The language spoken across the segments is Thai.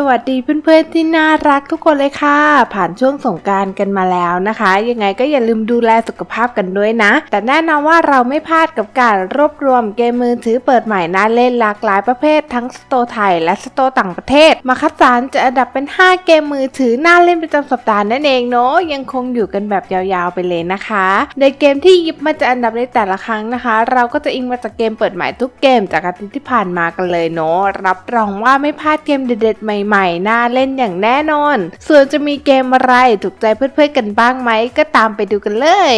สวัสดีเพื่อนๆที่น่ารักทุกคนเลยค่ะ ผ่านช่วงสงกรารกันมาแล้วนะคะ ยังไงก็อย่าลืมดูแลสุขภาพกันด้วยนะ แต่แน่นอนว่าเราไม่พลาดกับการรวบรวมเกมมือถือเปิดใหม่น่าเล่นหลากหลายประเภท ทั้งสโตไทยและสโตต่างประเทศ มาคัดสรรจะอันดับเป็น 5 เกมมือถือน่าเล่นประจำสัปดาห์นั่นเองเนาะยังคงอยู่กันแบบยาวๆไปเลยนะคะ ในเกมที่หยิบมาจะอันดับในแต่ละครั้งนะคะ เราก็จะอิงมาจากเกมเปิดใหม่ทุกเกมจากอาทิตย์ที่ผ่านมากันเลยเนาะรับรองว่าไม่พลาดเกมเด็ดๆใหม่ใหม่น่าเล่นอย่างแน่นอน ส่วนจะมีเกมอะไรถูกใจเพื่อนๆกันบ้างไหมก็ตามไปดูกันเลย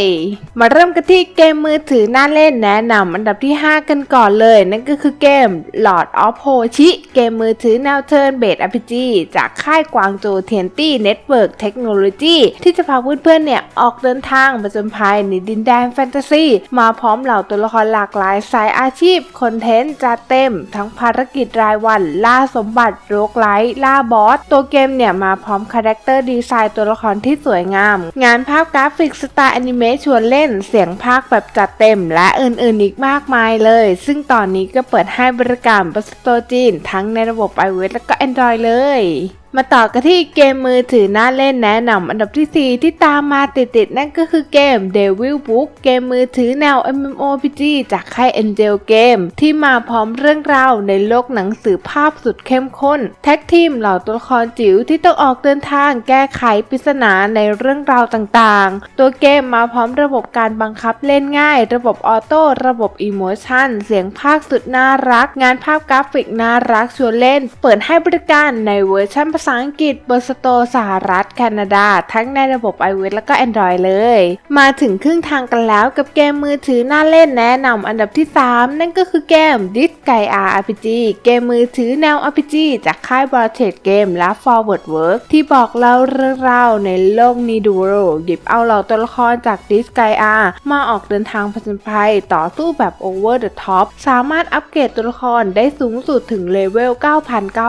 มาเริ่มกันที่เกมมือถือน่าเล่นแนะนำอันดับที่ 5 กันก่อนเลย นั่นก็คือเกม Lord of Hochi เกมมือถือแนวเทิร์นเบส RPG จากค่ายกวางโจเทียนตี้เน็ตเวิร์กเทคโนโลยีที่จะพาเพื่อนๆเนี่ยออกเดินทางผจญภัยในดินแดนแฟนตาซีมาพร้อมเหล่าตัวละครหลากหลายสายอาชีพคอนเทนต์จัดเต็ม ทั้งภารกิจรายวันล่าสมบัติโรกไลท์ล่าบอส ตัวเกมเนี่ยมาพร้อมคาแรคเตอร์ดีไซน์ตัวละครที่สวยงาม งานภาพกราฟิกสไตล์อนิเมะชวนเล่น เสียงภาคแบบจัดเต็ม และอื่นๆอีกมากมายเลย ซึ่งตอนนี้ก็เปิดให้บริการบนสโตร์จีน ทั้งในระบบ iOS และก็ Android เลย มาต่อกันที่เกมมือถือน่าเล่นแนะนำอันดับที่ 4 ที่ตามมาติดๆ นั่นก็คือเกม Devil Book เกมมือถือแนว MMORPG จากค่าย Angel Game ที่มาพร้อมเรื่องราวในโลกหนังสือภาพสุดเข้มข้น แท็กทีมเหล่าตัวละครจิ๋วที่ต้องออกเดินทางแก้ไขปริศนาในเรื่องราวต่างๆ ตัวเกมมาพร้อมระบบการบังคับเล่นง่าย ระบบออโต้ระบบอิโมชันเสียงภาคสุดน่ารัก งานภาพกราฟิกน่ารักชวนเล่น เปิดให้บริการในเวอร์ชันภาษาษาอังกฤษบนสโตร์สหรัฐ แคนาดา ทั้งในระบบ iOS และก็ Android เลย มาถึงครึ่งทางกันแล้วกับเกมมือถือน่าเล่นแนะนำอันดับที่ 3 นั่นก็คือเกม d i s g a i R RPG เกมมือถือแนว RPG จากค่าย b o r t e d Game และ Forward Work ที่บอกเล่าเรื่องราวในโลกนีดูโรหยิบเอาเหล่าตัวละครจาก d i s g a i R มาออกเดินทางผจญภัยต่อสู้แบบ Over the Top สามารถอัปเกรดตัวละครได้สูงสุดถึงเลเวล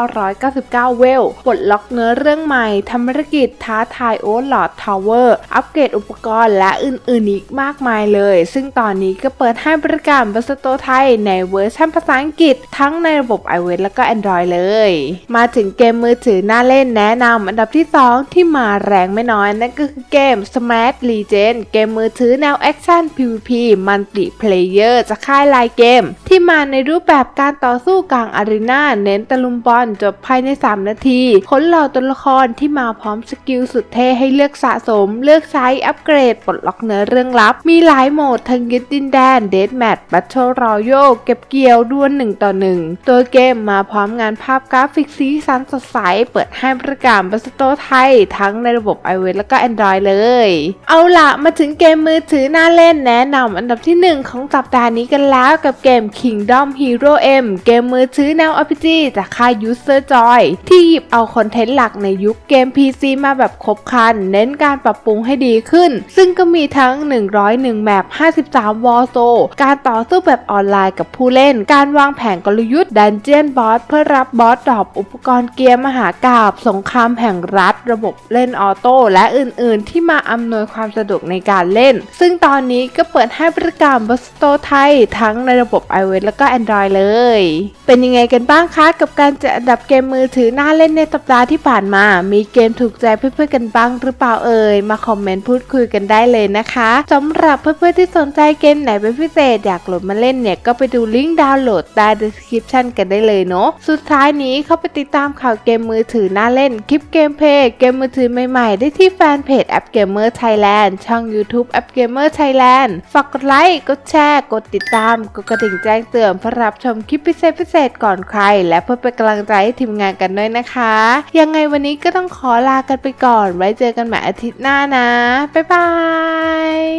9,999 เวล ปลดล็อกเนื้อเรื่องใหม่ทำภารกิจท้าทายโอเวอร์ลอดทาวเวอร์ อัปเกรดอุปกรณ์และอื่นๆอีกมากมายเลย ซึ่งตอนนี้ก็เปิดให้บริการบนสโตไทยในเวอร์ชันภาษาอังกฤษ ทั้งในระบบ iOS และก็ Android เลย มาถึงเกมมือถือน่าเล่นแนะนำอันดับที่ 2 ที่มาแรงไม่น้อย นั่นก็คือเกม Smash Legend เกมมือถือแนวแอคชั่น PVP มัลติเพลเยอร์จะค่ายไลน์เกม ที่มาในรูปแบบการต่อสู้กลางอารีนาเน้นตะลุมบอลจบภายใน 3 นาทีค้นเหล่าตัวละครที่มาพร้อมสกิลสุดเท่ให้เลือกสะสม เลือกใช้อัปเกรดปลดล็อกเนื้อเรื่องลับ มีหลายโหมดทั้งยึดดินแดนเดดแมทบัตเทิลรอยัลเก็บเกี่ยวด้วล1ต่อ1 ตัวเกมมาพร้อมงานภาพกราฟิกสีสันสดใส เปิดให้บริการบนสโตร์ไทย ทั้งในระบบ iOS และก็ Android เลย เอาล่ะมาถึงเกมมือถือน่าเล่นแนะนำอันดับที่ 1 ของสัปดาห์นี้กันแล้วกับเกม Kingdom Hero M เกมมือถือแนว RPG จากค่าย User Joy ที่หยิบเอาคคอนเทนต์หลักในยุคเกม PC มาแบบครบครัน เน้นการปรับปรุงให้ดีขึ้น ซึ่งก็มีทั้ง 101 แมป 53 วอลโซ การต่อสู้แบบออนไลน์กับผู้เล่น การวางแผนกลยุทธ์ดันเจียนบอสเพื่อรับบอสดรอปอุปกรณ์เกียร์มหากาบ สงครามแห่งรัฐ ระบบเล่นออโต้ และอื่นๆ ที่มาอำนวยความสะดวกในการเล่น ซึ่งตอนนี้ก็เปิดให้บริการบนสโตไทย ทั้งในระบบ iOS และก็ Android เลย เป็นยังไงกันบ้างคะ กับการจัดอันดับเกมมือถือน่าเล่นในสัปดาห์ที่ผ่านมา มีเกมถูกใจเพื่อนๆกันบ้างหรือเปล่าเอ่ย มาคอมเมนต์พูดคุยกันได้เลยนะคะสำหรับเพื่อนๆที่สนใจเกมไหนเป็นพิเศษอยากโหลดมาเล่นเนี่ยก็ไปดูลิงก์ดาวน์โหลดใต้ description กันได้เลยเนาะ สุดท้ายนี้เข้าไปติดตามข่าวเกมมือถือน่าเล่น คลิปเกมเพลย์เกมมือถือใหม่ๆ ได้ที่แฟนเพจแอปเกมเมอร์ไทยแลนด์ช่อง YouTube แอปเกมเมอร์ไทยแลนด์ฝากกดไลค์กดแชร์ กดติดตามกดกระดิ่งแจ้งเตือนเพื่อรับชมคลิปพิเศษพิเศษก่อนใคร และเพื่อเป็นกำลังใจให้ทีมงานกันด้วยนะคะยังไงวันนี้ก็ต้องขอลากันไปก่อน ไว้เจอกันใหม่อาทิตย์หน้านะ บ๊ายบาย